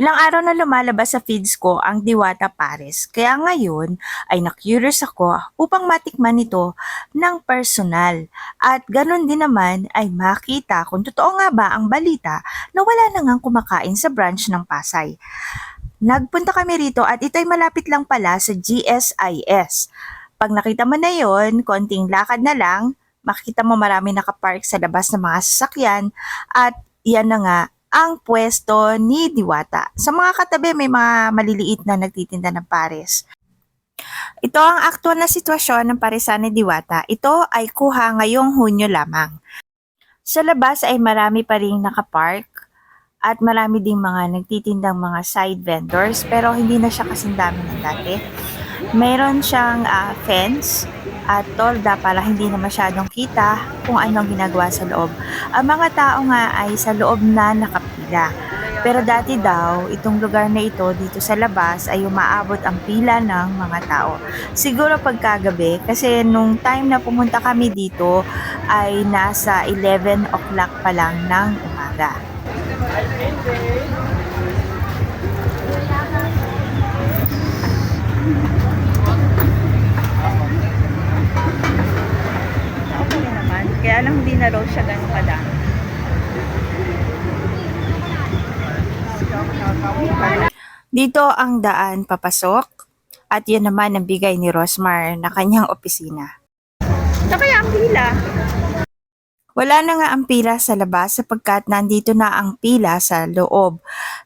Ilang araw na lumalabas sa feeds ko ang Diwata Pares. Kaya ngayon ay na-curious ako upang matikman ito ng personal. At ganun din naman ay makita kung totoo nga ba ang balita na wala na ngang kumakain sa branch ng Pasay. Nagpunta kami rito at ito'y malapit lang pala sa GSIS. Pag nakita mo na yon, konting lakad na lang, makikita mo marami nakapark sa labas ng mga sasakyan at yan na nga ang pwesto ni Diwata. Sa mga katabi may mga maliliit na nagtitinda ng pares. Ito ang aktual na sitwasyon ng paresan ni Diwata. Ito ay kuha ngayong Hunyo lamang. Sa labas ay marami pa rin nakapark at marami ding mga nagtitindang mga side vendors pero hindi na siya kasing dami ng dati. Meron siyang ah, fence at tolda para hindi na masyadong kita kung anong ginagawa sa loob. Ang mga tao nga ay sa loob na nakapila. Pero dati daw, itong lugar na ito dito sa labas ay umaabot ang pila ng mga tao. Siguro pagkagabi kasi nung time na pumunta kami dito ay nasa 11 o'clock pa lang ng umaga. Na raw siya ganun kadami. Dito ang daan papasok at yan naman ang bigay ni Rosmar na kanyang opisina. Sa kaya ang pila? Wala na nga ang pila sa labas sapagkat nandito na ang pila sa loob.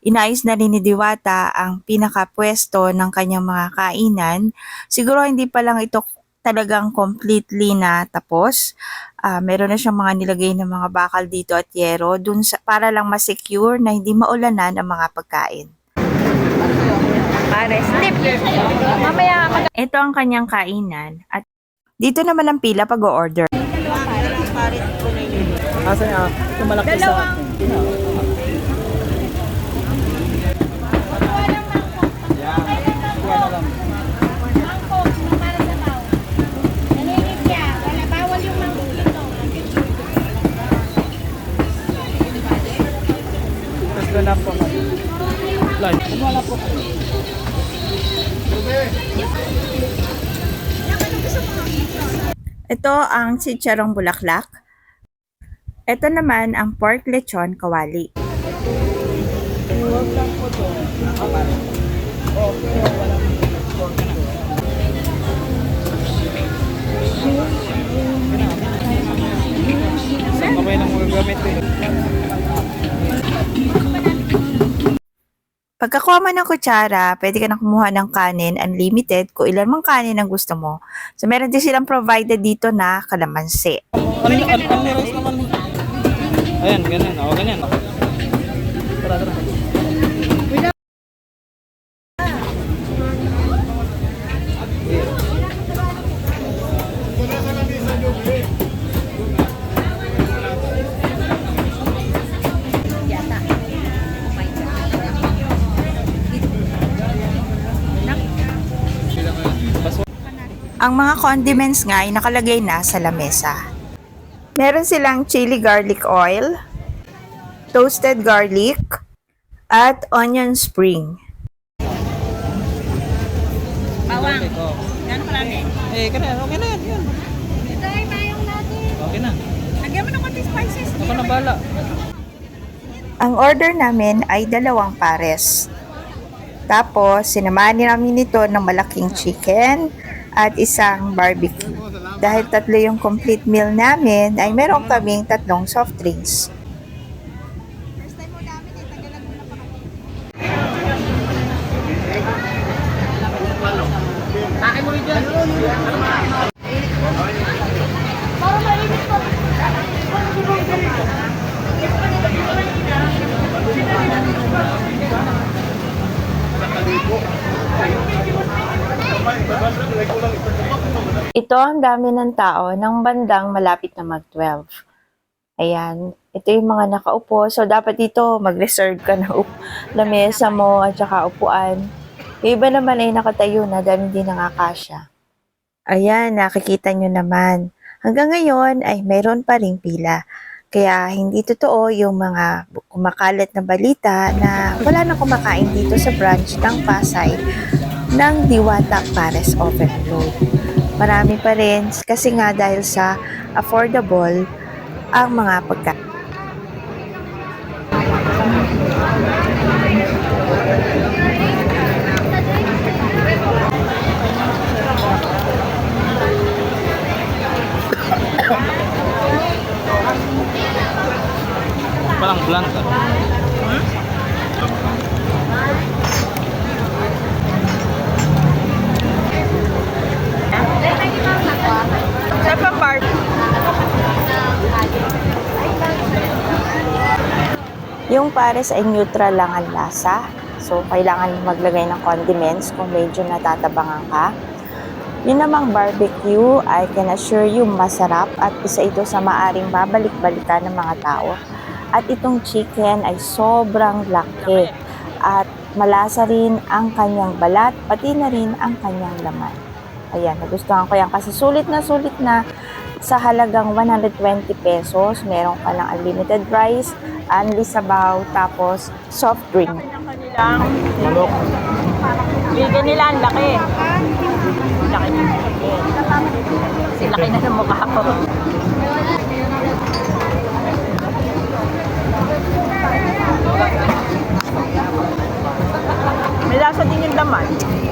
Inayos na rin ni Diwata ang pinakapwesto ng kanyang mga kainan. Siguro hindi pa lang ito talagang completely na tapos. Ah, meron na siyang mga nilagay ng mga bakal dito at yero dun sa, para lang ma-secure na hindi maulanan ang mga pagkain. Pares tip. Mamaya mag- Ito ang kanyang kainan at dito naman ang pila pag order Asa niya? Yung malaki sa... Gusto Ito ang chicharong bulaklak. Ito naman ang pork lechon kawali. Saan Pagkakuha mo ng kutsara, pwede ka na kumuha ng kanin, unlimited, kung ilan mang kanin ang gusto mo. So, meron din silang provided dito na kalamansi. Ano yung rice naman? Ayan, ganyan. O, ganyan. Tara, tara. Ang mga condiments nga ay nakalagay na sa lamesa. Meron silang chili garlic oil, toasted garlic, at onion spring. Bawang. Gano'n kalami? Eh, ganyan. Okay na yan. yan. Okay na. Lagyan mo ng konti spices. Ako na bala. Ang order namin ay dalawang pares. Tapos, sinamahan namin ito ng malaking chicken at isang barbecue. Dahil tatlo yung complete meal namin, ay meron kaming tatlong soft drinks. Ito ang dami ng tao ng bandang malapit na mag-12. Ayan, ito yung mga nakaupo. So, dapat dito mag-reserve ka ng lamesa mo at saka upuan. Yung iba naman ay nakatayo na dahil hindi nakakasya. Ayan, nakikita nyo naman. Hanggang ngayon ay mayroon pa ring pila. Kaya hindi totoo yung mga kumakalat na balita na wala nang kumakain dito sa branch ng Pasay ng Diwata Pares Overload. Marami pa rin kasi nga dahil sa affordable ang mga pagkain. Parang blunt ah. Sa pa part. Yung pares ay neutral lang ang lasa. So, kailangan maglagay ng condiments kung medyo natatabangan ka. Yun namang barbecue, I can assure you masarap at isa ito sa maaring babalik-balikan ng mga tao. At itong chicken ay sobrang laki at malasa rin ang kanyang balat, pati na rin ang kanyang laman. Ayan, nagustuhan ko yan kasi sulit na sulit na sa halagang 120 pesos. Meron ka ng unlimited rice, unli sabaw, tapos soft drink. Kanilang, Manok. bigyan nila ang laki. Laki ng. Kasi laki na ng mukha ko. May lasa din yung laman.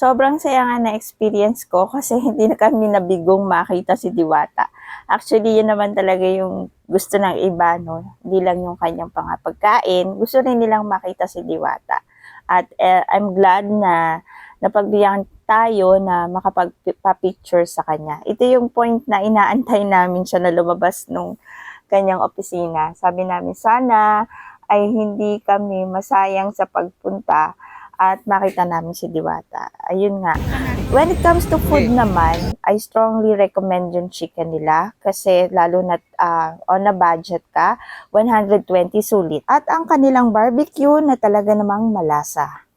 Sobrang saya nga na experience ko kasi hindi na kami nabigong makita si Diwata. Actually, yun naman talaga yung gusto ng iba, no? Hindi lang yung kanyang pangapagkain. Gusto rin nilang makita si Diwata. At eh, I'm glad na napagbigyan tayo na makapagpa-picture sa kanya. Ito yung point na inaantay namin siya na lumabas nung kanyang opisina. Sabi namin, sana ay hindi kami masayang sa pagpunta at makita namin si Diwata. Ayun nga. When it comes to food naman, I strongly recommend yung chicken nila kasi lalo na ah, on a budget ka, 120 sulit. At ang kanilang barbecue na talaga namang malasa.